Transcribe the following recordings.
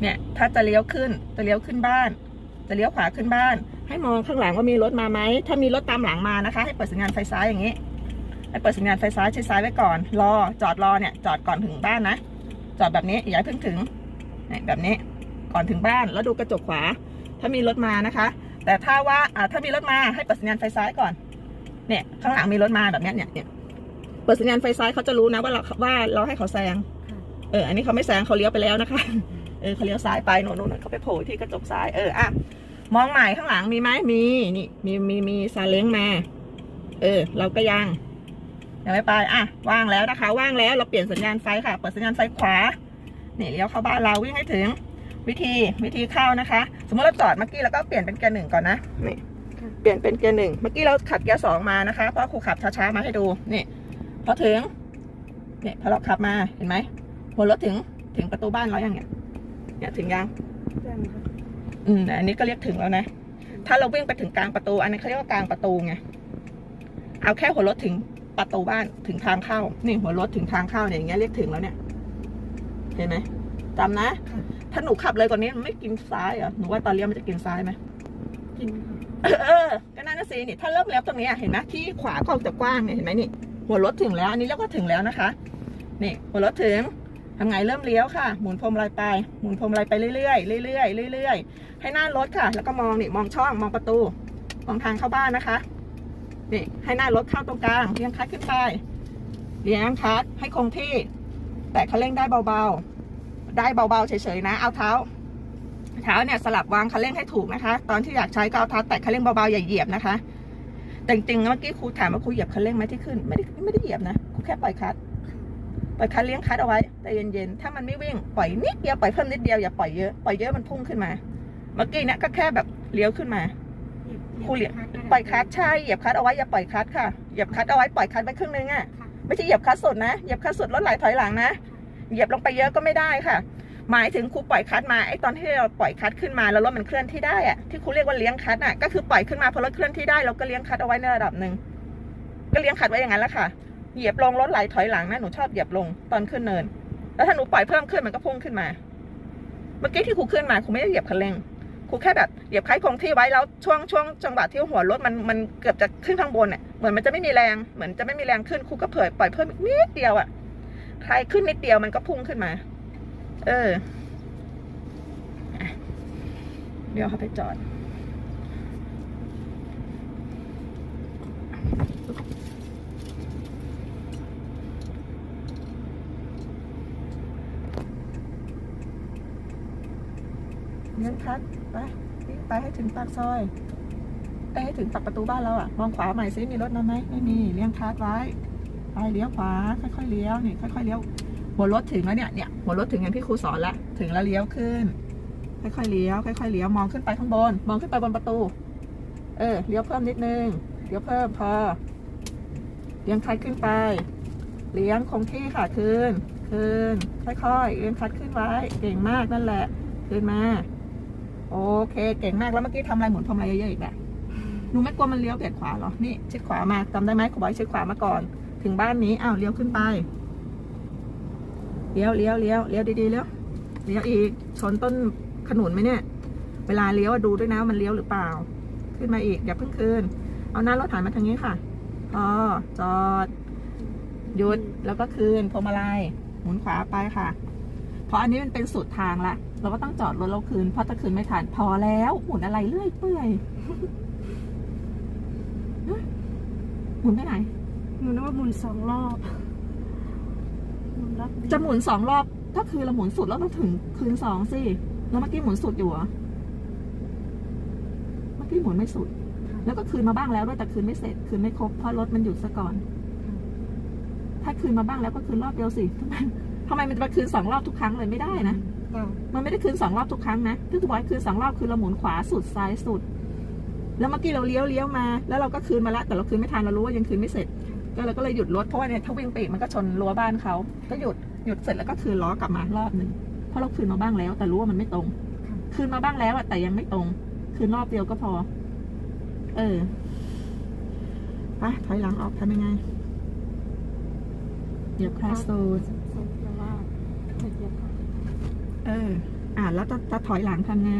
เนี่ย ถ้าจะเลี้ยวขึ้น จะเลี้ยวขึ้นบ้าน จะเลี้ยวขวาขึ้นบ้าน ให้มองข้างหลังว่ามีรถมาไหม ถ้ามีรถตามหลังมานะคะ ให้เปิดสัญญาณไฟซ้ายอย่างนี้ ให้เปิดสัญญาณไฟซ้ายชิดซ้ายไว้ก่อน รอ จอดรอเนี่ย จอดก่อนถึงบ้านนะ จอดแบบนี้ อย่าให้เพิ่งถึงเนี่ยแบบนี้ ก่อนถึงบ้าน แล้วดูกระจกขวา ถ้ามีรถมานะคะ แต่ถ้าว่าอ่าถ้ามีรถมาให้เปิดสัญญาณไฟซ้ายก่อน เนี่ย ข้างหลังมีรถมาแบบเนี้ยเนี่ยเนี่ย เปิดสัญญาณไฟซ้ายเขาจะรู้นะว่าเราว่าเราให้เขาแซง เออ อันนี้เขาไม่แซงเขาเลี้ยวไปแล้วนะคะ เออเขาเลี้ยวซ้ายไปโน่นโน่นเขาไปโผล่ที่กระจกซ้ายเอออะมองใหม่ข้างหลังมีไหมมีนี่มีมีมีซาเล้งมา เออ เราก็ยังยังไม่ไปอะว่างแล้วนะคะ ว่างแล้วเราเปลี่ยนสัญญาณไฟค่ะเปิดสัญญาณไฟขวานี่เลี้ยวเข้าบ้านเราวิ่งให้ถึง วิธีวิธีเข้านะคะ สมมติเราจอดเมื่อกี้เราก็เปลี่ยนเป็นเกียร์หนึ่งก่อนนะนี่เปลี่ยนเป็นเกียร์หนึ่งเมื่อกี้เราขับเกียร์สองมานะคะเพราะครูขับช้าๆมาให้ดูนี่พอถึงเนี่ยพอเราขับมาเห็นไหมหัวรถถึงถึงประตูบ้านเรายังเนี่ย เนี่ยถึงยังยังค่ะอืมแต่อันนี้ก็เรียกถึงแล้วนะ ถ้าเราวิ่งไปถึงกลางประตู อันนี้นเขาเรียกว่ากลางประตูไง เอาแค่หัวรถถึงประตูบ้านถึงทางเข้า นี่หัวรถถึงทางเข้าเนี่ยอย่างเงี้ยเรียกถึงแล้วเนี่ย เห็นไหมจำนะ ถ้าหนูขับเลยกว่านี้มันไม่กินซ้ายเหรอหนูว่าตอนเลี้ยวมันจะกินซ้ายไหมกินค่ะเออก็นั่นนะสินี่ถ้าเริ่มแล้วตรงเนี้ยเห็นไหมที่ขวาก็จะกว้างเนี่ยเห็นไหมนี่ หัวรถถึงแล้ว อันนี้เรียกว่าถึงแล้วนะคะ นี่ หัวรถถึง ทำไงเริ่มเลี้ยวค่ะ หมุนพวงมาลัยไป หมุนพวงมาลัยไปเรื่อยๆเรื่อยๆเรื่อยๆ ให้หน้ารถค่ะ แล้วก็มองนี่มองช่องมองประตู มองทางเข้าบ้านนะคะ นี่ให้หน้ารถเข้าตรงกลางเลี้ยงคัดขึ้นไปเลี้ยงคัดให้คงที่ แต่คันเร่งได้เบาๆ ได้เบาๆเฉยๆนะ เอาเท้า เท้าเนี่ยสลับวางคันเร่งให้ถูกนะคะ ตอนที่อยากใช้ก็เอาเท้าแตะคันเร่งเบาๆอย่าเหยียบนะคะแต่จริงๆเมื่อกี้ครูถามว่าครูเหยียบคันเร่งไหมที่ขึ้น ไม่ได้ไม่ได้เหยียบนะครูแค่ปล่อยคัด ปล่อยคลัดเลี้ยงคลัดเอาไว้แต่เย็นๆถ้ามันไม่วิ่งปล่อยนิดเดียวปล่อยเพิ่มนิดเดียวอย่าปล่อยเยอะปล่อยเยอะมันพุ่งขึ้นมาเมื่อกี้เนี่ยก็แค่แบบเลี้ยวขึ้นมาครูเหยียบปล่อยคลัดใช่เหยียบคลัดเอาไว้อย่าปล่อยคลัดค่ะเหยียบคลัดเอาไว้ปล่อยคลัดไว้ครึ่งนึงอะค่ะไม่ใช่เหยียบคลัดสุดนะเหยียบคลัดสุดรถไหลถอยหลังนะเหยียบลงไปเยอะก็ไม่ได้ค่ะ หมายถึงครูปล่อยคลัดมาไอ้ตอนที่เราปล่อยคลัดขึ้นมาแล้วรถมันเคลื่อนที่ได้อะที่ครูเรียกว่าเลี้ยงคลัดอะก็คือปล่อยขึ้นมาพอรถเคลื่อนที่ได้เราก็เลี้ยงคลัดเอาไว้ในระดับหนึ่งก็เลี้ยงคลัดไว้อย่างนั้นแหละค่ะ เหยียบลงรถไหลถอยหลังนะหนูชอบเหยียบลงตอนขึ้นเนิน แล้วถ้าหนูปล่อยเพิ่มขึ้นมันก็พุ่งขึ้นมา เมื่อกี้ที่ครูขึ้นมาครูไม่ได้เหยียบคันเร่งครูแค่แบบเหยียบคล้ายคงที่ไว้แล้วช่วงช่วงจังหวะที่หัวรถมันมันเกือบจะขึ้นข้างบนเนี่ยเหมือนมันจะไม่มีแรงเหมือนจะไม่มีแรงขึ้นครูก็เผยปล่อยเพิ่มอีกนิดเดียวอะใครขึ้นนิดเดียวมันก็พุ่งขึ้นมา เออเดี๋ยวเขาไปจอด เลี้ยงคัดไปไปให้ถึงปากซอยไปให้ถึงปากประตูบ้านเราอะมองขวาใหม่ซิมีรถมาไหมไม่มีเลี้ยงคัดไว้ไปเลี้ยวขวา ค่อยๆเลี้ยวนี่ค่อยๆเลี้ยวหัวรถถึงแล้วเนี่ยเนี่ยหัวรถถึงอย่างที่ครูสอนละถึงแล้วเลี้ยวขึ้น ค่อยๆเลี้ยวค่อยๆเลี้ยวมองขึ้นไปข้างบน มองขึ้นไปบนประตู เออเลี้ยวเพิ่มนิดนึงเลี้ยวเพิ่มพอเลี้ยงคัดขึ้นไป เลี้ยงคงที่ค่ะขึ้นขึ้นค่อยๆเลี้ยงคัดขึ้นไว้ เก่งมากนั่นแหละ ขึ้นมา โอเค เก่งมากแล้วเมื่อกี้ทำอะไรหมุนพวงมาลัยเยอะๆอีกแบบหนูไม่กลัวมันเลี้ยวเบียดขวาเหรอ นี่ชิดขวามาจำได้ไหมขอบอกให้ชิดขวามาก่อน ถึงบ้านนี้ อ้าวเลี้ยวขึ้นไป เลี้ยวเลี้ยวเลี้ยวเลี้ยวดีๆเลี้ยว เลี้ยวอีก ชนต้นขนุนไหมเนี่ย เวลาเลี้ยวอะดูด้วยนะว่ามันเลี้ยวหรือเปล่า ขึ้นมาอีกอย่าเพิ่งคืน เอาหน้ารถหันมาทางนี้ค่ะพอจอด หยุด แล้วก็คืนพวงมาลัย หมุนขวาไปค่ะ เพราะอันนี้มันเป็นสุดทางละ เราก็ต้องจอดรถเราคืนเพราะถ้าคืนไม่ทันพอแล้วหมุนอะไรเรื่อยเปื่อยฮะหมุนไปไหนหนูนึกว่าหมุนสองรอบหมุนรอบเดียวจะหมุนสองรอบก็คือเราหมุนสุดแล้วเราถึงคืนสองสิแล้วเมื่อกี้หมุนสุดอยู่เหรอเมื่อกี้หมุนไม่สุด แล้วก็คืนมาบ้างแล้วด้วยแต่คืนไม่เสร็จ คืนไม่ครบเพราะรถมันหยุดซะก่อน ถ้าคืนมาบ้างแล้วก็คืนรอบเดียวสิทำไมทำไมมันจะมาคืนสองรอบทุกครั้งเลยไม่ได้นะค่ะ มันไม่ได้คืนสองรอบทุกครั้งนะที่บอกให้คืนสองรอบคือเราหมุนขวาสุดซ้ายสุด แล้วเมื่อกี้เราเลี้ยวเลี้ยวมา แล้วเราก็คืนมาล้วแต่เราคืนไม่ทันเรารู้ว่ายังคืนไม่เสร็จ ก็เราก็เลยหยุดรถเพราะว่าเนี่ยถ้าวิ่งไปอีกมันก็ชนรั้วบ้านเขาก็หยุดหยุดเสร็จแล้วก็คืนล้อกลับมารอบหนึ่งเพราะเราคืนมาบ้างแล้ว แต่รู้ว่ามันไม่ตรง คืนมาบ้างแล้วแต่ยังไม่ตรง คืนรอบเดียวก็พอ เออไปถอยหลังออกทำยังไงเหยียบคลาสโซ เสร็จแล้วว่าเสร็จแล้วค่ะเออ อ่าแล้วจะจะถอยหลังทำไง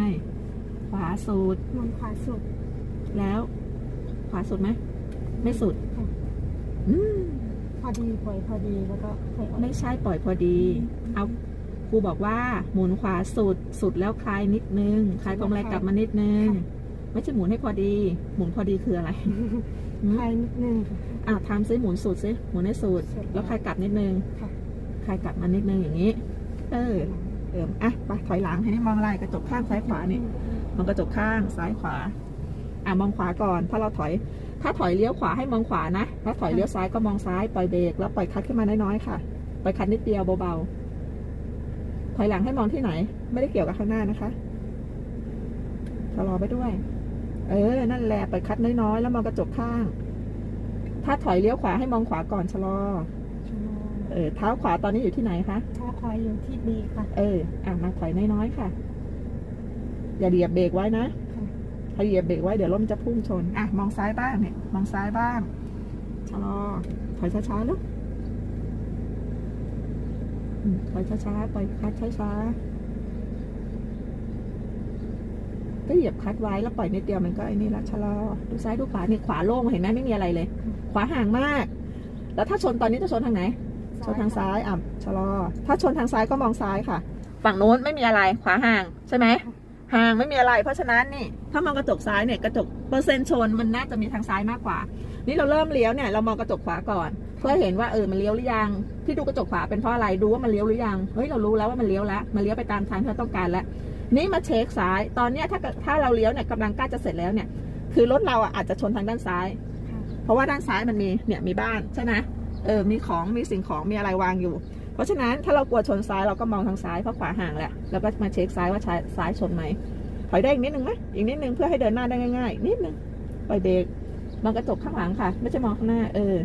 ขวาสุดหมุนขวาสุด แล้ว ขวาสุดไหม ไม่สุด ค่ะ อืม พอดีปล่อยพอดีแล้วก็ค่อยออก ไม่ใช่ปล่อยพอดีเอาครูบอกว่า หมุนขวาสุด สุดแล้วคลายนิดนึง คลายพวงมาลัยกลับมานิดนึงไม่ใช่หมุนให้พอดี หมุนพอดีคืออะไรหืมคลายนิดนึงค่ะ อะทำซิหมุนสุดซิหมุนให้สุด สุดแล้วคลายกลับนิดนึงค่ะ คลายกลับมานิดนึงอย่างนี้ เออ เติมอะไปถอยหลังให้นี่มองลายกระจกข้างซ้ายขวานี่มองกระจกข้างซ้ายขวา อะมองขวาก่อนถ้าเราถอย ถ้าถอยเลี้ยวขวาให้มองขวานะถ้าถอยเลี้ยวซ้ายก็มองซ้ายปล่อยเบรกแล้วปล่อยคลัดขึ้นมาน้อยๆค่ะปล่อยคลัดนิดเดียวเบาๆถอยหลังให้มองที่ไหน ไม่ได้เกี่ยวกับข้างหน้านะคะชะลอไปด้วย เออ นั่นแหละปล่อยคลัดน้อยๆแล้วมองกระจกข้าง ถ้าถอยเลี้ยวขวาให้มองขวาก่อนชะลอชะลอ เออเท้าขวาตอนนี้อยู่ที่ไหนคะถ้าคอยอยู่ที่บีค่ะ เอออะมาถอยน้อยๆค่ะ อย่าเหยียบเบรกไว้นะค่ะ ถ้าเหยียบเบรกไว้เดี๋ยวรถมันจะพุ่งชนอะมองซ้ายบ้างเนี่ย มองซ้ายบ้างชะลอถอยช้าๆลูกอืมถอยช้าๆปล่อยคลัดช้าๆก็เหยียบคลัดไว้แล้วปล่อยนิดเดียวมันก็ไอ้นี่ละชะลอดูซ้ายดูขวานี่ขวาโล่งเห็นไหมไม่มีอะไรเลย ขวาห่างมาก แล้วถ้าชนตอนนี้จะชนทางไหนช นทางซ้ายอะชะลอ ถ้าชนทางซ้ายก็มองซ้ายค่ะ ฝั่งโน้นไม่มีอะไรขวาห่างใช่ไหมห่างไม่มีอะไร เพราะฉะนั้นนี่ถ้ามองกระจกซ้ายเนี่ยกระจกเปอร์เซ็นต์ชนมันน่าจะมีทางซ้ายมากกว่า นี่เราเริ่มเลี้ยวเนี่ยเรามองกระจกขวาก่อน เพื่อเห็นว่าเออมันเลี้ยวหรือยังที่ดูกระจกขวาเป็นเพราะอะไรดูว่ามันเลี้ยวหรือยังเฮ้ยเรารู้แล้วว่ามันเลี้ยวแล้วมันเลี้ยวไปตามทางที่เราต้องการแล้ว นี่มาเช็คซ้ายตอนเนี้ยถ้าถ้าเราเลี้ยวเนี่ยกำลังใกล้จะเสร็จแล้วเนี่ย คือรถเราอะอาจจะชนทางด้านซ้าย เพราะว่าด้านซ้ายมันมีเนี่ยมีบ้านใช่ไหม เออมีของมีสิ่งของมีอะไรวางอยู่ เพราะฉะนั้นถ้าเรากลัวชนซ้ายเราก็มองทางซ้ายเพราะขวาห่างแหละแล้วก็มาเช็คซ้ายว่าซ้ายซ้ายชนไหมถอยได้อีกนิดนึงไหมอีกนิดนึงเพื่อให้เดินหน้าได้ง่าย ๆ นิดนึงปล่อยเบรกมองกระจกข้างหลังค่ะ ไม่ใช่มองข้างหน้าเออ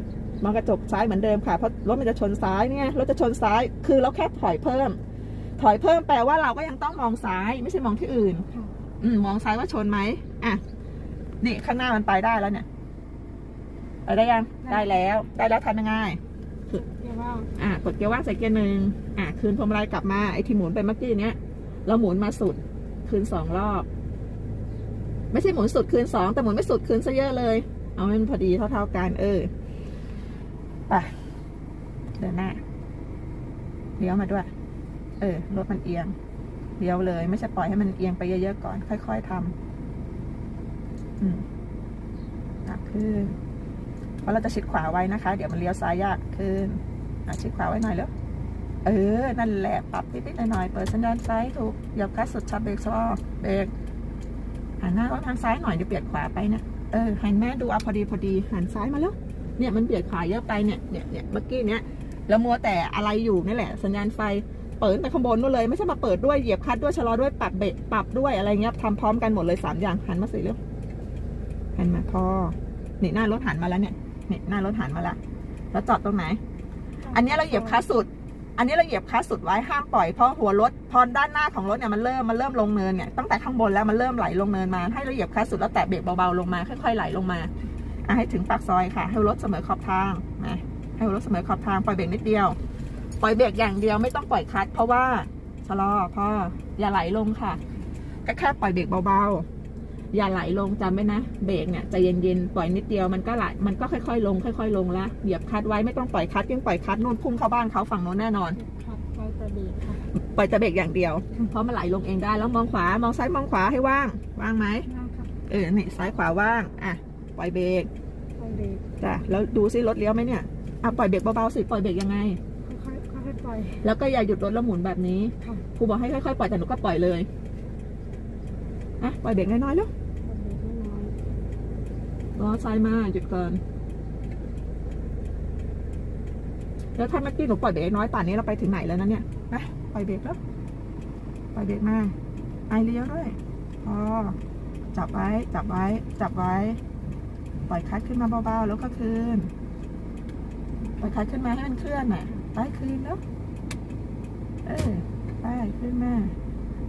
มองกระจกซ้ายเหมือนเดิมค่ะเพราะรถมันจะชนซ้ายเนี่ยรถจะชนซ้ายคือเราแค่ถอยเพิ่ม ถอยเพิ่มแปลว่าเราก็ยังต้องมองซ้าย ไม่ใช่มองที่อื่นค่ะอืมมองซ้ายว่าชนไหมอะนี่ข้างหน้ามันไปได้แล้วเนี่ย ไปได้ยัง ได้แล้ว ได้แล้วทำยังไงเรียกว่าอะกดเกียร์ว่างใส่เกียร์หนึ่งอะคืนพวงมาลัยกลับมาไอ้ที่หมุนไปเมื่อกี้เนี้ยเราหมุนมาสุด คืนสองรอบ ไม่ใช่หมุนสุดคืนสองแต่หมุนไม่สุดคืนซะเยอะเลย เอาให้มันพอดีเท่าๆกันเออไปเดินหน้าเลี้ยวมาด้วย เออรถมันเอียงเลี้ยวเลย ไม่ใช่ปล่อยให้มันเอียงไปเยอะๆก่อน ค่อย ๆทำอืมตักขึ้น เพราะเราจะชิดขวาไว้นะคะ เดี๋ยวมันเลี้ยวซ้ายยากขึ้นชิดขวาไว้หน่อยแล้วเออ นั่นแหละ ปรับนิดๆหน่อยๆเปิดสัญญาณซ้ายถูกเหยียบคลัสสุดชับเบรกชะลอเบรกหันหน้าว่าทางซ้ายหน่อยเดี๋ยวเปลี่ยนขวาไปเนี่ยเออหันแม่ดูเอาพอดีพอดีหันซ้ายมาแล้ว เนี่ยมันเปลี่ยนขวาเยอะไปเนี่ยเนี่ยเนี่ยเมื่อกี้เนี้ยแล้วมัวแต่อะไรอยู่นี่แหละ สัญญาณไฟเปิดไปข้างบนนู่นเลยไม่ใช่มาเปิดด้วยเหยียบคลัดด้วยชะลอด้วยปรับเบรกปรับด้วยอะไรเงี้ยทำพร้อมกันหมดเลยสามอย่างหันมาสิเร็วหันมาพอนี่หน้ารถหันมาแล้วเนี่ย นี่หน้ารถหันมาแล้วแล้วจอดตรงไหน อันนี้เราเหยียบคลัสสุด อันนี้เราเหยียบคลัสสุดไว้ห้ามปล่อยเพราะหัวรถพอด้านหน้าของรถเนี่ยมันเริ่มมันเริ่มลงเนินเนี่ยตั้งแต่ข้างบนแล้วมันเริ่มไหลลงเนินมา ให้เราเหยียบคลัสสุดแล้วแตะเบรกเบาๆลงมาค่อยๆไหลลงมาอะให้ถึงปากซอยค่ะ ให้รถเสมอขอบทางนะให้รถเสมอขอบทางปล่อยเบรกนิดเดียว ปล่อยเบรกอย่างเดียวไม่ต้องปล่อยคลัสเพราะว่าชะลอพออย่าไหลลงค่ะก็แค่ปล่อยเบรกเบาๆ อย่าไหลลงจำไว้นะ เบรกเนี่ยใจเย็นๆ ปล่อยนิดเดียวมันก็ไหลมันก็ค่อยๆ ลง ค่อย ๆ ลงละเหยียบคลัดไว้ไม่ต้องปล่อยคลัดยิ่งปล่อยคลัดนู่นพุ่งเข้าบ้านเขาฝั่งโน้นแน่นอนครับไฟกระบีค่ะปล่อยแต่เบรกอย่างเดียว เพราะมันไหลลงเองได้แล้วมองขวามองซ้ายมองขวาให้ว่าง ว่างไหมนั่งครับเออนี่ซ้ายขวาว่าง อะ ปล่อยเบรกไฟเบรกจ้ะแล้วดูซิรถเลี้ยวไหมเนี่ยอะปล่อยเบรกเบาๆสิปล่อยเบรกยังไง ค่อยๆค่อยๆปล่อย แล้วก็อย่าหยุดรถแล้วหมุนแบบนี้ค่ะ ครูบอกให้ค่อยๆปล่อยแต่หนูก็ปล่อยเลยอะปล่อยเบรกน้อยๆแล้ว ปล่อยเบรกน้อย ล้อซ้ายมาหยุดก่อนแล้วถ้าเมื่อกี้หนูปล่อยเบรกน้อยป่านนี้เราไปถึงไหนแล้วนะเนี่ยไปปล่อยเบรกแล้วปล่อยเบรกมาไอเลี้ยวด้วยพอจับไว้ จับไว้ จับไว้ ปล่อยคัดขึ้นมาเบาๆ แล้วก็คืน ปล่อยคัดขึ้นมาให้มันเคลื่อนน่ะ ไปคืนแล้ว เออ ไปขึ้นมา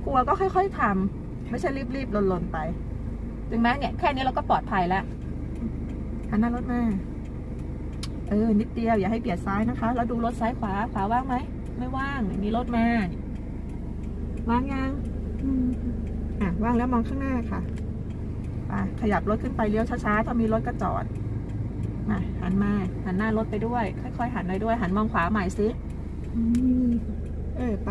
กลัวก็ค่อยๆทำไม่ใช่รีบๆหล่นๆไป ถึงแม้เนี่ย แค่นี้เราก็ปลอดภัยแล้ว หันหน้ารถมา เออ นิดเดียว อย่าให้เบียดซ้ายนะคะ แล้วดูรถซ้ายขวา ขวาว่างไหม ไม่ว่างมีรถมา ว่างยังๆอืมอะ ว่างแล้วมองข้างหน้าค่ะไปขยับรถขึ้นไปเลี้ยวช้าๆ ถ้ามีรถก็จอดมาหันมา หันหน้ารถไปด้วย ค่อยๆ หันไปด้วย หันมองขวาใหม่สิอืมเออ ไป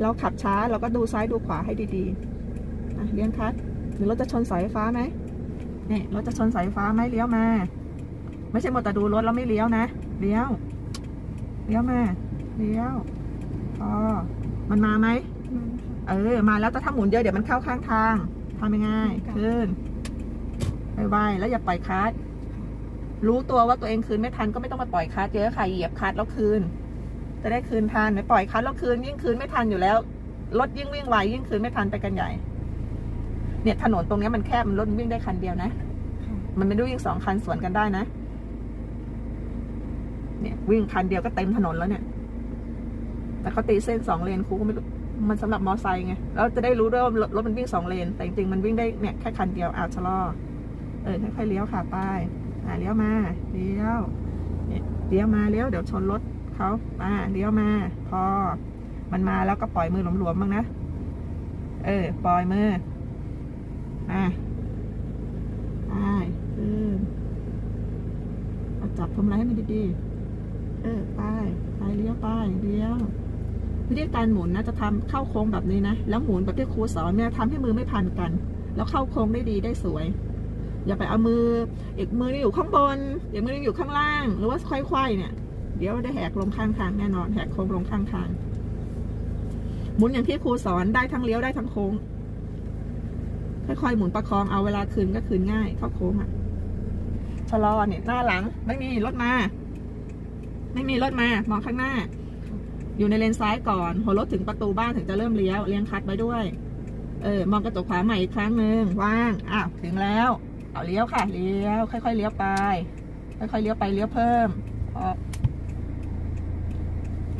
เราขับช้าเราก็ดูซ้ายดูขวาให้ดีๆ อะเลี้ยงคัดหรือรถจะชนเสาไฟฟ้าไหมเนี่ยรถจะชนเสาไฟฟ้าไหมเลี้ยวมา ไม่ใช่หมดแต่ดูรถแล้วไม่เลี้ยวนะเลี้ยวเลี้ยวมาเลี้ยวพอมันมาไหมมาค่ะเออมาแล้วแต่ถ้าหมุนเยอะเดี๋ยวมันเข้าข้างทางทำยังไงค่ะขึ้นไวๆแล้วอย่าปล่อยคลัสรู้ตัวว่าตัวเองคืนไม่ทันก็ไม่ต้องไปปล่อยคลัสเยอะค่ะเหยียบคลัสแล้วคืน จะได้คืนทันไม่ปล่อยคลัสแล้วคืนยิ่งคืนไม่ทันอยู่แล้วรถยิ่งวิ่งไวยิ่งคืนไม่ทันไปกันใหญ่ เนี่ยถนนตรงเนี้ยมันแคบมันรถมันวิ่งได้คันเดียวนะค่ะมันไม่ได้วิ่งสองคันสวนกันได้นะ เนี่ย วิ่งคันเดียวก็เต็มถนนแล้วเนี่ย แต่เขาตีเส้นสองเลนครูก็ไม่รู้มันสำหรับมอไซค์ไงแล้วจะได้รู้ด้วยว่ารถรถมันวิ่งสองเลน แต่จริงๆมันวิ่งได้เนี่ยแค่คันเดียวอ้าวชะลอเออค่อยๆเลี้ยวค่ะไปอ่าเลี้ยวมาเลี้ยวเนี่ยเลี้ยวมาเลี้ยวเดี๋ยวชนรถเขามาเลี้ยวมา พอ มันมาแล้วก็ปล่อยมือหลวมๆบ้างนะเออ ปล่อยมือ อ่าไปขึ้นเอาจับพวงมาลัยให้มันดีๆ เออ ไป ไปเลี้ยวไปเลี้ยววิธีการหมุนนะจะทำเข้าโค้งแบบนี้นะ แล้วหมุนแบบที่ครูสอนเนี่ยทำให้มือไม่พันกัน แล้วเข้าโค้งได้ดีได้สวย อย่าไปเอามืออีกมือนี่อยู่ข้างบนอีกมือนี่อยู่ข้างล่าง หรือว่าค่อยๆเนี่ย เดี๋ยวได้แหกลงข้างทางแน่นอน แหกโค้งลงข้างทาง หมุนอย่างที่ครูสอนได้ทั้งเลี้ยวได้ทั้งโค้ง ค่อยๆหมุนประคองเอาเวลาคืนก็คืนง่ายเข้าโค้งอะชะลอเนี่ยหน้าหลัง ไม่มีรถมา ไม่มีรถมามองข้างหน้า อยู่ในเลนซ้ายก่อนพอรถถึงประตูบ้านถึงจะเริ่มเลี้ยวเลี้ยงคัดไว้ด้วย เออมองกระจกขวาใหม่อีกครั้งหนึ่งว่างอ้าวถึงแล้ว เอาเลี้ยวค่ะ เลี้ยว ค่อยๆเลี้ยวไป ค่อยๆเลี้ยวไปเลี้ยวเพิ่มออก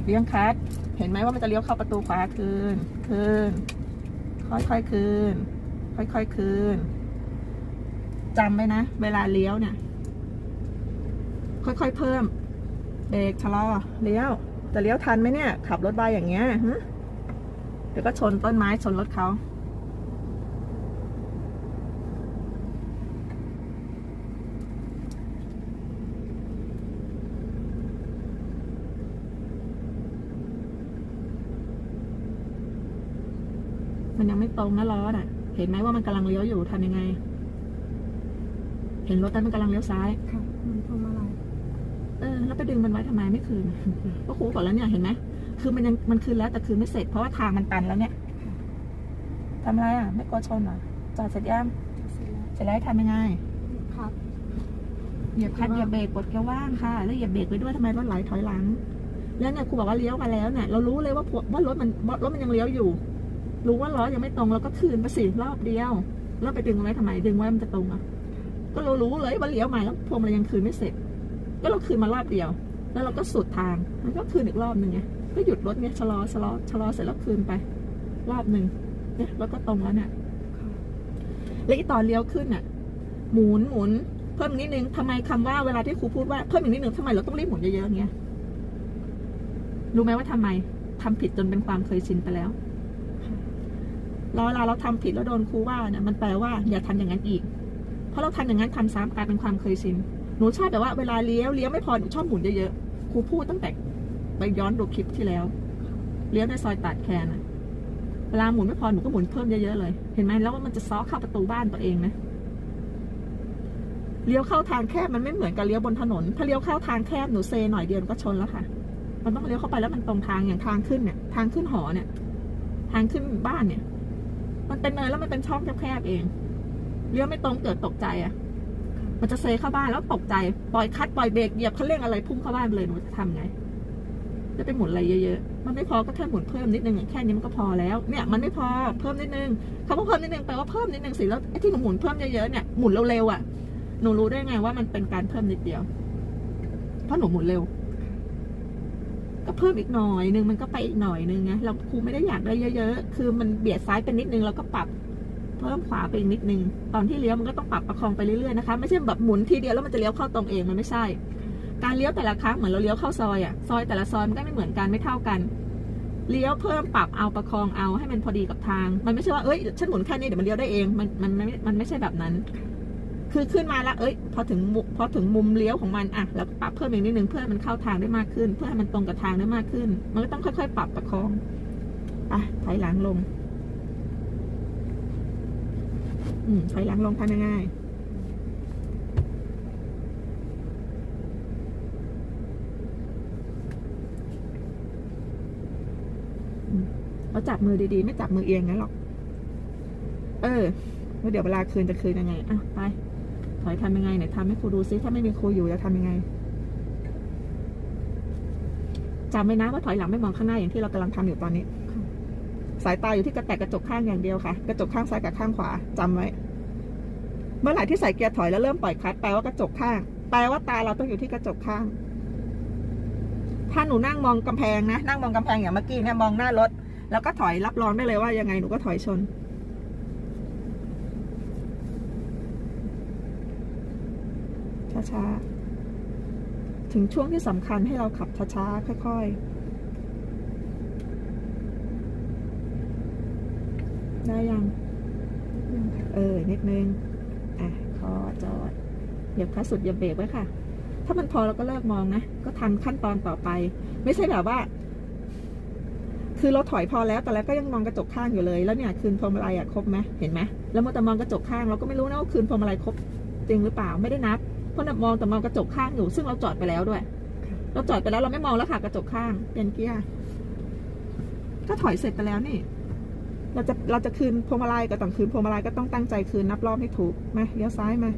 เลี้ยงคัดเห็นไหมว่ามันจะเลี้ยวเข้าประตูขวาคืนคืนค่อยๆคืน ค่อยๆคืนจำไว้นะ เวลาเลี้ยวเนี่ย ค่อยๆเพิ่ม เบรกชะลอเลี้ยวจะเลี้ยวทันไหมเนี่ย ขับรถไปอย่างเงี้ยเดี๋ยวก็ชนต้นไม้ชนรถเขามันยังไม่ตรงนะล้อน่ะ เห็นไหมว่ามันกำลังเลี้ยวอยู่ทำยังไง เห็นรถนั้นมันกำลังเลี้ยวซ้ายค่ะหมุนพวงมาลัยเออแล้วไปดึงมันไว้ทำไมไม่คืนก็ครูบอกแล้วเนี่ยเห็นไหมคือมันยังมันคืนแล้วแต่คืนไม่เสร็จเพราะว่าทางมันตันแล้วเนี่ยทำอะไรอะ ไม่กลัวชนเหรอจอดเสร็จยังเสร็จแล้วเสร็จแล้วให้ทำยังไงครับเหยียบคลัดเหยียบเบรกกดเกียร์ว่างค่ะ แล้วเหยียบเบรกไปด้วยทำไมรถไหลถอยหลัง แล้วเนี่ยครูบอกว่าเลี้ยวมาแล้วเนี่ยเรารู้เลยว่าพวว่ารถมันรถมันยังเลี้ยวอยู่ รู้ว่าล้อยังไม่ตรงเราก็คืนไปสิรอบเดียว แล้วไปดึงไว้ทำไมดึงไว้มันจะตรงอะ ก็เรารู้เลยว่าเลี้ยวมาแล้วพวงมาลัยยังคืนไม่เสร็จ ก็เราคืนมารอบเดียว แล้วเราก็สุดทางมันก็คืนอีกรอบหนึ่งไงก็หยุดรถเนี่ยชะลอชะลอชะลอเสร็จแล้วคืนไป รอบหนึ่งเนี่ยรถก็ตรงแล้วเนี่ยค่ะแล้วอีตอนเลี้ยวขึ้นอะ หมุนหมุนเพิ่มอีกนิดนึงทำไมคำว่าเวลาที่ครูพูดว่าเพิ่มอีกนิดนึงทำไมเราต้องรีบหมุนเยอะๆเงี้ยรู้ไหมว่าทำไมทำผิดจนเป็นความเคยชินไปแล้ว แล้วเวลาเราทำผิดแล้วโดนครูว่าเนี่ยมันแปลว่าอย่าทำอย่างนั้นอีก เพราะเราทำอย่างนั้นทำซ้ำกลายเป็นความเคยชิน หนูชอบแบบว่าเวลาเลี้ยวเลี้ยวไม่พอหนูชอบหมุนเยอะๆ ครูพูดตั้งแต่ไปย้อนดูคลิปที่แล้ว เลี้ยวในซอยตัดแคนะเวลาหมุนไม่พอหนูก็หมุนเพิ่มเยอะๆเลย เห็นไหมแล้วว่ามันจะซ้อเข้าประตูบ้านตัวเองนะ เลี้ยวเข้าทางแคบมันไม่เหมือนกับเลี้ยวบนถนน ถ้าเลี้ยวเข้าทางแคบหนูเซหน่อยเดียวก็ชนแล้วค่ะ มันต้องเลี้ยวเข้าไปแล้วมันตรงทางอย่างทางขึ้นเนี่ย ทางขึ้นหอเนี่ย ทางขึ้นบ้านเนี่ย มันเป็นเนินแล้วมันเป็นช่องแคบๆเองเลี้ยวไม่ตรงเกิดตกใจอะ มันจะเซเข้าบ้านแล้วตกใจ ปล่อยคัดปล่อยเบรกเหยียบคันเร่งอะไรพุ่งเข้าบ้านไปเลยหนูจะทำไงจะไปหมุนอะไรเยอะๆ มันไม่พอก็แค่หมุนเพิ่มนิดนึงแค่นี้มันก็พอแล้ว เนี่ยมันไม่พอเพิ่มนิดนึงคำว่าเพิ่มนิดนึงแปลว่าเพิ่มนิดนึงสิแล้วไอ้ที่หนูหมุนเพิ่มเยอะๆเนี่ยหมุนเร็วๆอะหนูรู้ได้ไงว่ามันเป็นการเพิ่มนิดเดียว เพราะหนูหมุนเร็ว ก็เพิ่มอีกหน่อยนึงมันก็ไปอีกหน่อยนึงไงเราครูไม่ได้อยากได้เยอะ ๆ คือมันเบียดซ้ายไปนิดนึงแล้วก็ปรับเพิ่มขวาไปอีกนิดนึง ตอนที่เลี้ยวมันก็ต้องปรับประคองไปเรื่อยๆนะคะ ไม่ใช่แบบหมุนทีเดียวแล้วมันจะเลี้ยวเข้าตรงเองมันไม่ใช่ การเลี้ยวแต่ละครั้งเหมือนเราเลี้ยวเข้าซอยอะซอยแต่ละซอยมันก็ไม่เหมือนกันไม่เท่ากัน เลี้ยวเพิ่มปรับเอาประคองเอาให้มันพอดีกับทาง มันไม่ใช่ว่าเอ้ยฉันหมุนแค่นี้เดี๋ยวมันเลี้ยวได้เอง มันมันมันมันไม่ใช่แบบนั้น คือขึ้นมาแล้วเอ้ย พอถึงพอถึงมุมเลี้ยวของมันอะแล้วปรับเพิ่มอีกนิดนึงเพื่อให้มันเข้าทางได้มากขึ้น เพื่อให้มันตรงกับทางได้มากขึ้น มันก็ต้องค่อยๆ ปรับประคองอะถอยหลังลง อืมถอยหลังลงทำยังไงอืมเราจับมือดีๆ ไม่จับมือเอียงงั้นหรอก เออแล้วเดี๋ยวเวลาคืนจะคืนยังไง อะ ไป ถอยทำยังไงไหนทำให้ครูดูซิถ้าไม่มีครูอยู่จะทำยังไงจำไว้นะว่าถอยหลังไม่มองข้างหน้าอย่างที่เรากำลังทำอยู่ตอนนี้ สายตาอยู่ที่กระแตกกระจกข้างอย่างเดียวค่ะ กระจกข้างซ้ายกับข้างขวาจำไว้ เมื่อไหร่ที่ใส่เกียร์ถอยแล้วเริ่มปล่อยคลัตช์แปลว่ากระจกข้าง แปลว่าตาเราต้องอยู่ที่กระจกข้าง ถ้าหนูนั่งมองกำแพงนะ นั่งมองกำแพงอย่างเมื่อกี้เนี่ยมองหน้ารถ แล้วก็ถอยรับรองได้เลยว่ายังไงหนูก็ถอยชน ช้าๆ ถึงช่วงที่สำคัญให้เราขับช้าๆ ค่อยๆ ได้ยัง เออ นิดนึง อะ พอจอด เหยียบคลัตช์สุดเหยียบเบรกไว้ค่ะ ถ้ามันพอเราก็เลิกมองนะ ก็ทำขั้นตอนต่อไป ไม่ใช่แบบว่าคือเราถอยพอแล้วแต่แล้วก็ยังมองกระจกข้างอยู่เลย แล้วเนี่ยคืนพวงมาลัยอะครบไหมเห็นไหมแล้วมัวแต่มองกระจกข้างเราก็ไม่รู้นะว่าคืนพวงมาลัยครบจริงหรือเปล่าไม่ได้นับ เพราะนับมองแต่มองกระจกข้างอยู่ ซึ่งเราจอดไปแล้วด้วย เราจอดไปแล้วเราไม่มองแล้วค่ะ กระจกข้างเปลี่ยนเกียร์ก็ถอยเสร็จไปแล้วนี่ เราจะเราจะคืนพวงมาลัยก็ต้องคืนพวงมาลัยก็ต้องตั้งใจคืนนับรอบให้ถูกมาเลี้ยวซ้ายมา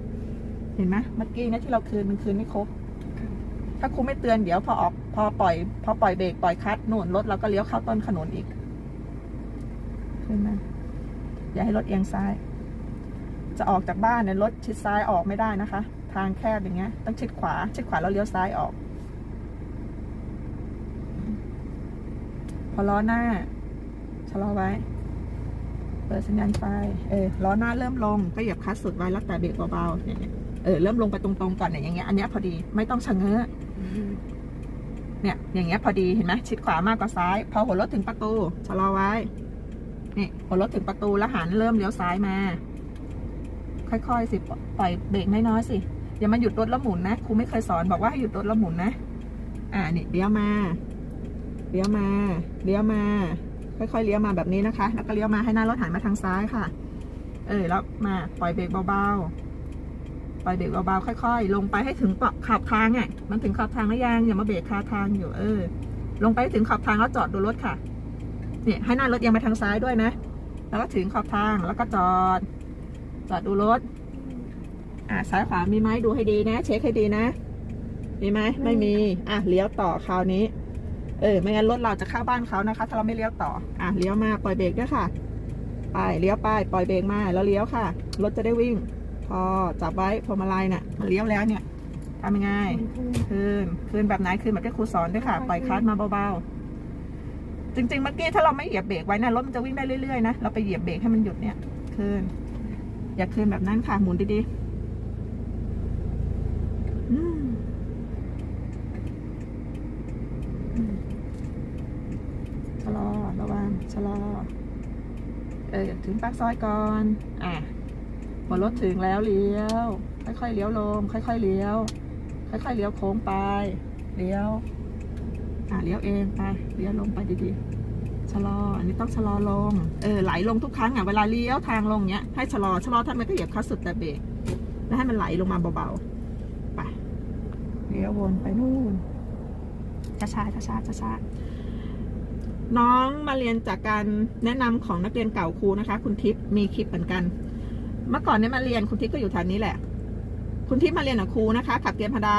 เห็นไหมเมื่อกี้เนะที่เราคืนมันคืนไม่ครบถ้าครูไม่เตือนเดี๋ยวพอออกพอปล่อย พอปล่อยเบรกปล่อยคลัตช์นู่นรถเราก็เลี้ยวเข้าต้นขนุนอีกขึ้นมาอย่าให้รถเอียงซ้าย จะออกจากบ้านเนี่ยรถชิดซ้ายออกไม่ได้นะคะ ทางแคบอย่างเงี้ย ต้องชิดขวา ชิดขวาแล้วเลี้ยวซ้ายออก พอล้อหน้าชะลอไว้ เปิดสัญญาณไฟ เออ ล้อหน้าเริ่มลง ก็เหยียบคลัตช์สุดไว้แล้วแต่เบรกเบาๆเนี่ยเออ เริ่มลงไปตรงๆก่อนเนี่ยอย่างเงี้ย อันเนี้ยพอดี ไม่ต้องชะเง้อเนี่ย อย่างเงี้ยพอดี เห็นไหมชิดขวามากกว่าซ้าย พอหัวรถถึงประตู ชะลอไว้ นี่ หัวรถถึงประตูแล้วหันเริ่มเลี้ยวซ้ายมา ค่อยๆสิ ปล่อยเบรกน้อยๆสิ อย่ามาหยุดรถแล้วหมุนนะครูไม่เคยสอนบอกว่าให้หยุดรถแล้วหมุนนะ อ่านี่เลี้ยวมาเลี้ยวมาเลี้ยวมา ค่อยๆเลี้ยวมาแบบนี้นะคะ แล้วก็เลี้ยวมาให้หน้ารถหันมาทางซ้ายค่ะ เออแล้วมาปล่อยเบรกเบาๆปล่อยเบรกเบาๆค่อย ๆ ลงไปให้ถึงขอบทางอะมันถึงขอบทางแล้วยังอย่ามาเบรกคาทางอยู่เออ ลงไปถึงขอบทางแล้วจอดดูรถค่ะเนี่ยให้หน้ารถยังไปทางซ้ายด้วยนะ แล้วก็ถึงขอบทางแล้วก็จอด จอดดูรถ อะซ้ายขวามีไหมดูให้ดีนะ เช็คให้ดีนะ มีไหมไม่มี อะเลี้ยวต่อคราวนี้ เออ ไม่งั้นรถเราจะเข้าบ้านเขานะคะ ถ้าเราไม่เลี้ยวต่อ อะเลี้ยวมาปล่อยเบรกด้วยค่ะ ไปเลี้ยวไปปล่อยเบรกมาแล้วเลี้ยวค่ะ รถจะได้วิ่ง พอจับไว้พวงมาลัยน่ะมันเลี้ยวแล้วเนี่ยทำยังไงคืนคืนแบบไหนคืนแบบที่ครูสอนด้วยค่ะ ปล่อยคลัตช์มาเบาๆ จริงๆเมื่อกี้ถ้าเราไม่เหยียบเบรกไว้นะรถมันจะวิ่งได้เรื่อยๆนะ เราไปเหยียบเบรกให้มันหยุดเนี่ย คืน อย่าคืนแบบนั้นค่ะ หมุนดีๆอืมอืมชะลอ ระวัง ชะลอ เออ ถึงปากซอยก่อน อะพอรถถึงแล้วเลี้ยว ค่อยๆเลี้ยวลง ค่อยๆเลี้ยว ค่อยๆเลี้ยวโค้งไป เลี้ยว อ่าเลี้ยวเองไป เลี้ยวลงไปดีๆ ชะลอ อันนี้ต้องชะลอลง เออ ไหลลงทุกครั้งอะ เวลาเลี้ยวทางลงเนี้ย ให้ชะลอ ชะลอทำไมก็เหยียบคลัตช์สุดแต่เบรก แล้วให้มันไหลลงมาเบาๆ ไป เลี้ยววนไปนู่นช้าๆช้าๆช้าๆ น้องมาเรียนจากการแนะนำของนักเรียนเก่าครูนะคะ คุณทิพย์มีคลิปเหมือนกัน เมื่อก่อนเนี่ยมาเรียนคุณทิพย์ก็อยู่แถวนี้แหละ คุณทิพย์มาเรียนกับครูนะคะ ขับเกียร์ธรรมดา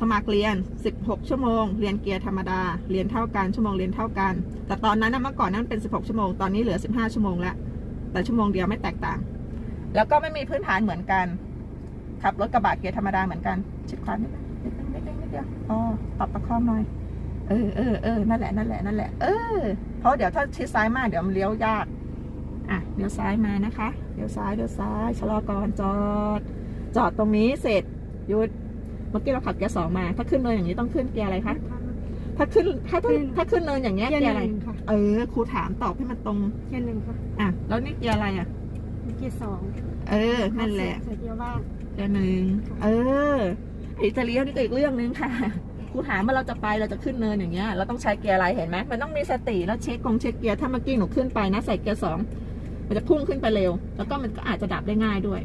สมัครเรียน 16 ชั่วโมง เรียนเกียร์ธรรมดา เรียนเท่ากันชั่วโมงเรียนเท่ากัน แต่ตอนนั้นนะเมื่อก่อนนั้นเป็น 16 ชั่วโมง ตอนนี้เหลือ 15 ชั่วโมงแล้ว แต่ชั่วโมงเดียวไม่แตกต่าง แล้วก็ไม่มีพื้นฐานเหมือนกัน ขับรถกระบะเกียร์ธรรมดาเหมือนกันชิดขวานิดนึงนิดนึงนิดนึงนิดเดียวอ๋อปรับประคองหน่อย เออเออเออนั่นแหละนั่นแหละนั่นแหละ เออ เพราะเดี๋ยวถ้าชิดซ้ายมากเดี๋ยวมันเลี้ยวยาก อะเลี้ยวซ้ายมานะคะเลี้ยวซ้ายเลี้ยวซ้ายชะลอก่อนจอด จอดตรงนี้เสร็จหยุดเมื่อกี้เราขับเกียร์สองมา ถ้าขึ้นเลยอย่างนี้ต้องขึ้นเกียร์อะไรคะถ้าขึ้นถ้าถ้าถ้าขึ้นเนินอย่างเงี้ยเกียร์เกียร์อะไรหนึ่งค่ะเออครูถามตอบให้มันตรงเกียร์หนึ่งค่ะอะแล้วนี่เกียร์อะไรอะเกียร์สองเออนั่นแหละใส่เกียร์ว่างเกียร์หนึ่งเออไอ้จะเลี้ยวนี่ก็อีกเรื่องนึงค่ะ ครูถามว่าเราจะไปเราจะขึ้นเนินอย่างเงี้ย เราต้องใช้เกียร์อะไรเห็นไหมมันต้องมีสติแล้วเช็คกงเช็คเกียร์ถ้าเมื่อกี้หนูขึ้นไปนะใส่เกียร์สองมันจะพุ่งขึ้นไปเร็ว แล้วก็มันก็อาจจะดับได้ง่ายด้วย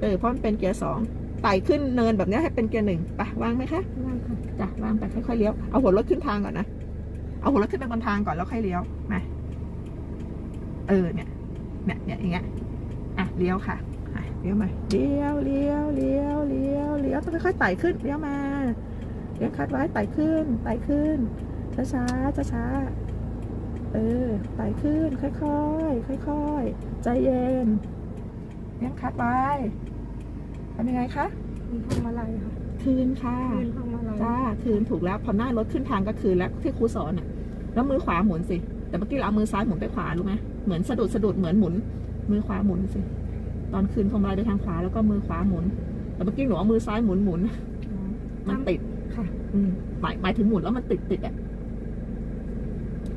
เออเพราะมันเป็นเกียร์สองไต่ขึ้นเนินแบบเนี้ยให้เป็นเกียร์หนึ่งไปวางไหมคะว่างค่ะจ้ะวางไปค่อยๆเลี้ยวเอาหัวรถขึ้นทางก่อนนะเอาหัวรถขึ้นไปบนทางก่อนแล้วค่อยเลี้ยวมาเออเนี่ยเนี่ยเนี่ยอย่างเงี้ยอะเลี้ยวค่ะอะเลี้ยวมาเลี้ยวเลี้ยวเลี้ยวเลี้ยวเลี้ยวต้องค่อยๆไต่ขึ้นเลี้ยวมา เลี้ยวคัดไว้ไต่ขึ้นไต่ขึ้น ช้าช้าช้าช้าๆเออไต่ขึ้น ค่อยๆค่อยๆใจเย็นเลี้ยวคัดไว้ทำยังไงคะมีพวงมาลัยค่ะคืนค่ะคืนพวงมาลัยจ้าคืนถูกแล้วพอหน้ารถขึ้นทางก็คืนแล้วที่ครูสอนอะ แล้วมือขวาหมุนสิ แต่เมื่อกี้เราเอามือซ้ายหมุนไปขวารู้ไหมเหมือนสะดุดสะดุดเหมือนหมุน มือขวาหมุนสิตอนคืนพวงมาลัยไปทางขวาแล้วก็มือขวาหมุนแต่เมื่อกี้หนูเอามือซ้ายหมุนหมุน มันติด ค่ะ อืมหมายหมายถึงหมุนแล้วมันติดติดอะ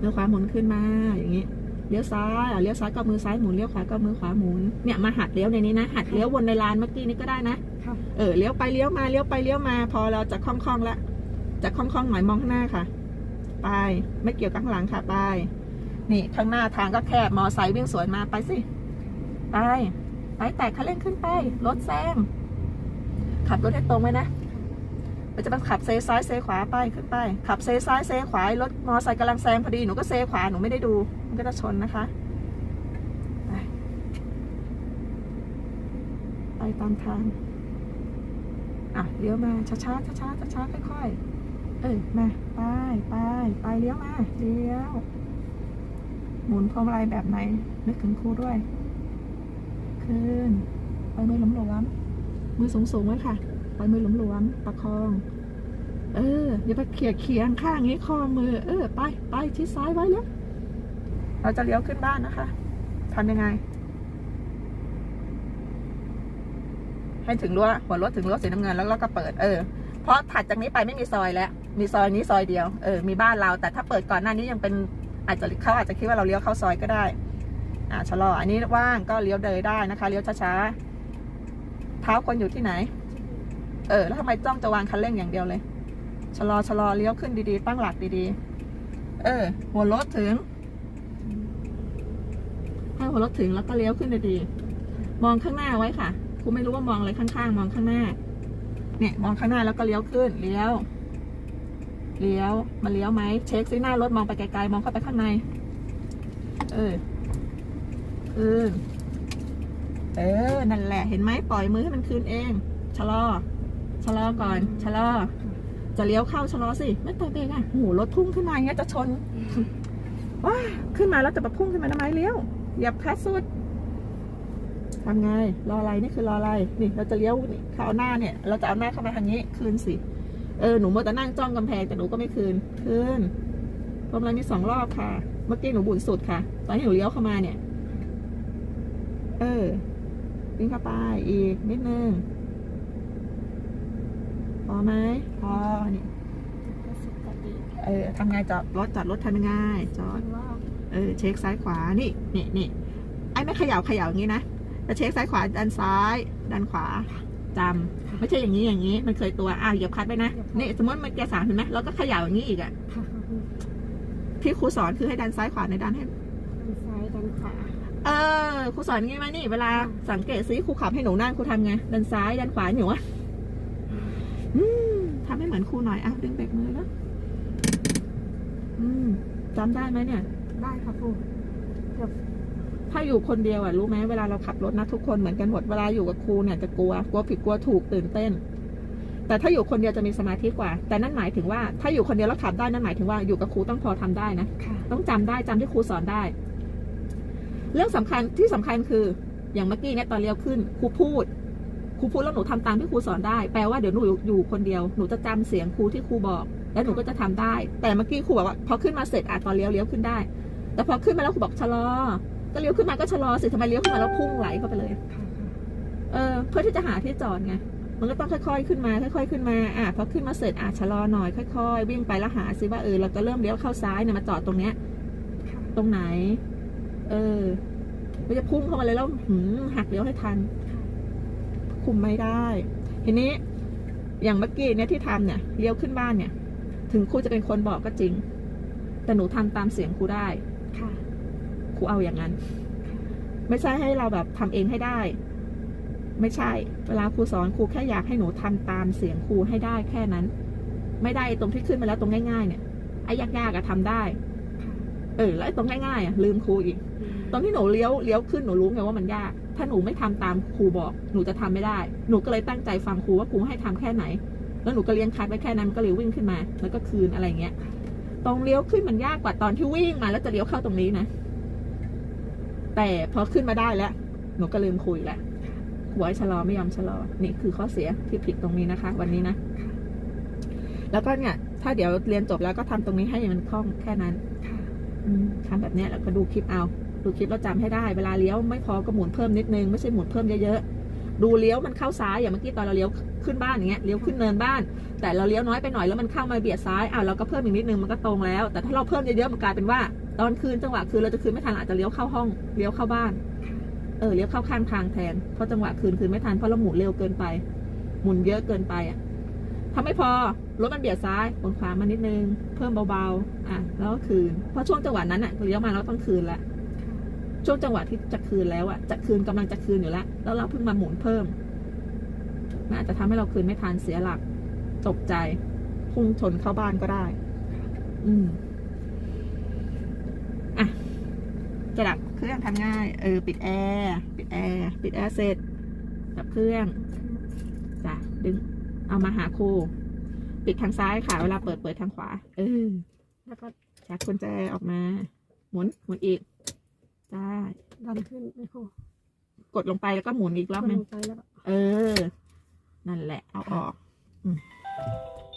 มือขวาหมุนขึ้นมาอย่างนี้เลี้ยวซ้ายอะเลี้ยวซ้ายก็มือซ้ายหมุนเลี้ยวขวาก็มือขวาหมุนเนี่ยมาหัดเลี้ยวในนี้นะหัดเลี้ยววนในลานเมื่อกี้นี้ก็ได้นะค่ะเออเลี้ยวไปเลี้ยวมาเลี้ยวไปเลี้ยวมา พอเราจะคล่องๆแล้วจะคล่องๆหน่อยมองข้างหน้าค่ะ ไปไม่เกี่ยวกับข้างหลังค่ะไปนี่ข้างหน้าทางก็แคบมอไซค์วิ่งสวนมาไปสิไปไปแตกคันเร่งขึ้นไปรถแซงขับรถให้ตรงไว้นะ มันจะมาขับเซซ้ายเซขวาไปขึ้นไป ขับเซซ้ายเซขวารถมอไซค์กำลังแซงพอดีหนูก็เซขวาหนูไม่ได้ดู มันก็จะชนนะคะ ไปไปตามทางอะเลี้ยวมาช้าช้าช้าช้าช้าช้าๆค่อยๆเออมาไปไปไปเลี้ยวมาเลี้ยว หมุนพวงมาลัยแบบไหนนึกถึงครูด้วย ขึ้น ไปมือหลวมๆมือสูงๆไว้ค่ะ ไปมือหลวมๆประคอง เอออย่าไปเขี่ยเคียงข้างนี้คอมือ เออ ไปไปชิดซ้ายไว้เลยเราจะเลี้ยวขึ้นบ้านนะคะทำยังไง ให้ถึงรั้วหัวรถถึงรั้วสีน้ำเงินแล้วเราก็เปิดเออเพราะถัดจากนี้ไปไม่มีซอยแล้ว มีซอยนี้ซอยเดียวเออมีบ้านเรา แต่ถ้าเปิดก่อนหน้านี้ยังเป็นอาจจะเขาอาจจะคิดว่าเราเลี้ยวเข้าซอยก็ได้ อ่าชะลออันนี้ว่างก็เลี้ยวเดยได้นะคะ เลี้ยวช้าๆเท้าคนอยู่ที่ไหน เออแล้วทำไมจ้องจะวางคันเร่งอย่างเดียวเลยชะลอชะลอเลี้ยวขึ้นดีๆตั้งหลักดีๆ เออ หัวรถถึงให้หัวรถถึงแล้วก็เลี้ยวขึ้นดีๆมองข้างหน้าไว้ค่ะครูไม่รู้ว่ามองอะไรข้างๆ มองข้างหน้า เนี่ย มองข้างหน้าแล้วก็เลี้ยวขึ้นเลี้ยว เลี้ยวมาเลี้ยวไหมเช็คซิหน้ารถมองไปไกลๆมองเข้าไปข้างใน เออคืนเออ นั่นแหละ เห็นไหมปล่อยมือให้มันคืนเอง ชะลอ ชะลอก่อนชะลอ จะเลี้ยวเข้าชะลอสิไม่ต่อยเบรกอะโหรถพุ่งขึ้นมาอย่างเงี้ยจะชนว้าขึ้นมาแล้วจะมาพุ่งขึ้นมาทำไมเลี้ยวเหยียบคลัสสุดทำไงรออะไรนี่คือรออะไรนี่ เราจะเลี้ยวนี่เขาเอาหน้าเนี่ย เราจะเอาหน้าเข้ามาทางนี้คืนสิเออหนูมัวแต่นั่งจ้องกำแพงแต่หนูก็ไม่คืนคืนพวงมาลัยมีสองรอบค่ะ เมื่อกี้หนูบุญสุดค่ะ ตอนที่หนูเลี้ยวเข้ามาเนี่ย เออวิ่งเข้าไปอีกนิดนึง พอไหมพอนี่ก็สุกติเออทำไงจอดรถจอดรถทำยังไงจอดว่าเออเช็คซ้ายขวานี่นี่นี่ไอ้ไม่เขย่าเขย่าอย่างนี้นะแต่เช็คซ้ายขวาดันซ้ายดันขวาจำไม่ใช่อย่างนี้อย่างนี้ มันเคยตัวอะเหยียบคลัดไปนะนี่สมมติมันเกียร์สามเห็นไหมแล้วก็เขย่าอย่างนี้อีกอะค่ะขอบคุณที่ครูสอนคือให้ดันซ้ายขวาในดันให้ด้านซ้ายด้านขวาเออครูสอนอย่างนี้ไหมนี่ เวลาสังเกตซิครูขับให้หนูนั่งครูทำไงดันซ้ายดันขวาหนูอะอืมทำให้เหมือนค รูหน่อยอะดึงเบรกมือแล้วอืมจำได้ไหมเนี่ย ได้ค่ะครูถ้าอยู่คนเดียวอะรู้ไหมเวลาเราขับรถนะทุกคนเหมือนกันหมดเวลาอยู่กับครูเนี่ยจะกลัวกลัวผิดกลัวถูกตื่นเต้น แต่ถ้าอยู่คนเดียวจะมีสมาธิกว่า แต่นั่นหมายถึงว่าถ้าอยู่คนเดียวแล้วขับได้นั่นหมายถึงว่าอยู่กับครูต้องพอทำได้นะค่ะต้องจำได้จำที่ครูสอนได้ เรื่องสำคัญที่สำคัญคือ อย่างเมื่อกี้เนี่ยตอนเลี้ยวขึ้นครูพูด ครูพูดแล้วหนูทำตามที่ครูสอนได้ แปลว่าเดี๋ยวหนูอยู่คนเดียว หนูจะจำเสียงครูที่ครูบอก แล้วหนูก็จะทำได้ แต่เมื่อกี้ครูบอกว่าพอขึ้นมาเสร็จอะตอนเลี้ยวเลี้ยวขึ้นได้ แต่พอขึ้นมาแล้วครูบอกชะลอ ก็เลี้ยวขึ้นมาก็ชะลอสิทำไมเลี้ยวขึ้นมาแล้วพุ่งไหลเข้าไปเลย เออเพื่อที่จะหาที่จอดไง มันก็ต้องค่อยๆขึ้นมา ค่อยๆขึ้นมา อะพอขึ้นมาเสร็จอะชะลอหน่อย ค่อยๆ วิ่งไปแล้วหาซิว่าเออเราจะเริ่มเลี้ยวเข้าซ้ายเนี่ยมาจอดตรงเนี้ย ตรงไหน เออไม่จะพุ่งเข้ามาเลยแล้วหักเลี้ยวให้ทัน ค่ะคุมไม่ได้ ทีนี้อย่างเมื่อกี้เนี่ยที่ทำเนี่ยเลี้ยวขึ้นบ้านเนี่ย ถึงครูจะเป็นคนบอกก็จริง แต่หนูทำตามเสียงครูได้ค่ะครูเอาอย่างนั้น ไม่ใช่ให้เราแบบทำเองให้ได้ ไม่ใช่ เวลาครูสอนครูแค่อยากให้หนูทำตามเสียงครูให้ได้แค่นั้น ไม่ได้ตรงที่ขึ้นมาแล้วตรงง่าย ๆ เนี่ยไอ้ยากๆอะทำได้ค่ะเออแล้วไอ้ตรงง่ายๆอะลืมครูอีก ตอนที่หนูเลี้ยวเลี้ยวขึ้นหนูรู้ไงว่ามันยาก ถ้าหนูไม่ทำตามครูบอก หนูจะทำไม่ได้ หนูก็เลยตั้งใจฟังครูว่าครูให้ทำแค่ไหน แล้วหนูก็เลี้ยงคัดไว้แค่นั้นมันก็เลยวิ่งขึ้นมา แล้วก็คืนอะไรเงี้ย ตรงเลี้ยวขึ้นมันยากกว่าตอนที่วิ่งมา แล้วจะเลี้ยวเข้าตรงนี้นะ แต่พอขึ้นมาได้แล้ว หนูก็ลืมคุยแล้วหัวชะลอไม่ยอมชะลอ นี่คือข้อเสียที่ผิดตรงนี้นะคะ วันนี้นะ แล้วก็เนี่ย ถ้าเดี๋ยวเรียนจบแล้วก็ทำตรงนี้ให้มันคล่องแค่นั้นทำแบบนี้แล้วก็ดูคลิปเอา ดูคลิปแล้วจำให้ได้ เวลาเลี้ยวไม่พอก็หมุนเพิ่มนิดนึงไม่ใช่หมุนเพิ่มเยอะๆดูเลี้ยวมันเข้าซ้ายอย่างเมื่อกี้ตอนเราเลี้ยวขึ้นบ้านอย่างเงี้ยเลี้ยวขึ้นเนินบ้าน แต่เราเลี้ยวน้อยไปหน่อยแล้วมันเข้ามาเบียดซ้ายอะเราก็เพิ่มอีกนิดนึงมันก็ตรงแล้ว แต่ถ้าเราเพิ่มเยอะๆมันกลายเป็นว่า ตอนคืนจังหวะคืนเราจะคืนไม่ทันอาจจะเลี้ยวเข้าห้องเลี้ยวเข้าบ้านเออเลี้ยวเข้าข้างทางแทนเพราะจังหวะคืนคืนไม่ทันเพราะเราหมุนเร็วเกินไป หมุนเยอะเกินไปอะถ้าไม่พอรถมันเบียดซ้ายหมุนขวามานิดนึง เพิ่มเบาๆอะแล้วก็คืนเพราะช่วงจังหวะนั้นอะเลี้ยวมาแล้วต้องคืนละ ช่วงจังหวะที่จะคืนแล้วอะจะคืนกำลังจะคืนอยู่แล้ว แล้วเราเพิ่งมาหมุนเพิ่มมันอาจจะทำให้เราคืนไม่ทันเสียหลัก ตกใจพุ่งชนเข้าบ้านก็ได้ อืมอะจะดับเครื่องทำง่าย เออ ปิดแอร์ปิดแอร์ปิดแอร์เสร็จดับเครื่องจ้ะดึง เอามาหาครูปิดทางซ้ายค่ะเวลาเปิดเปิดทางขวา เออ แล้วก็จากกุญแจออกมา หมุนหมุนอีก ได้ดันขึ้นไม่ครูกดลงไปแล้วก็หมุนอีกรอบหนึง ลงไปแล้วก็เออ นั่นแหละ เอาออก อืม